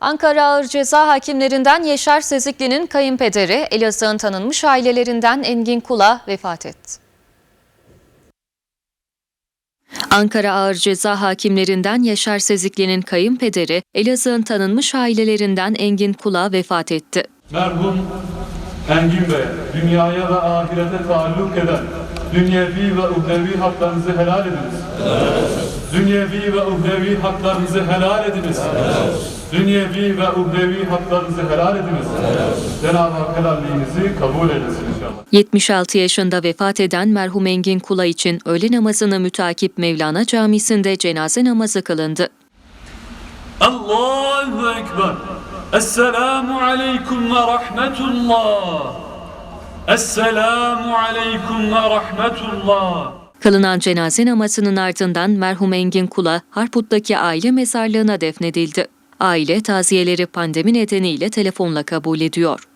Ankara Ağır Ceza Hakimlerinden Yeşer Sezikli'nin kayınpederi Elazığ'ın tanınmış ailelerinden Engin Kula vefat etti. Ankara Ağır Ceza Hakimlerinden Yaşar Sezikli'nin kayınpederi Elazığ'ın tanınmış ailelerinden Engin Kula vefat etti. Merhum Engin Bey, dünyaya ve ahirete taalluk eden dünyevi ve uhrevi haklarınızı helal ediniz. Dünyevi ve uhrevi haklarınızı helal ediniz. Dünyevi ve uhrevi haklarınızı helal ediniz. Cenab-ı Hak helalliğinizi kabul eylesin inşallah. 76 yaşında vefat eden merhum Engin Kula için öğle namazını mütakip Mevlana Camisi'nde cenaze namazı kılındı. Allahu Ekber. Esselamu aleyküm ve rahmetullah. Esselamu aleyküm ve rahmetullah. Kılınan cenaze namazının ardından merhum Engin Kula Harput'taki aile mezarlığına defnedildi. Aile taziyeleri pandemi nedeniyle telefonla kabul ediyor.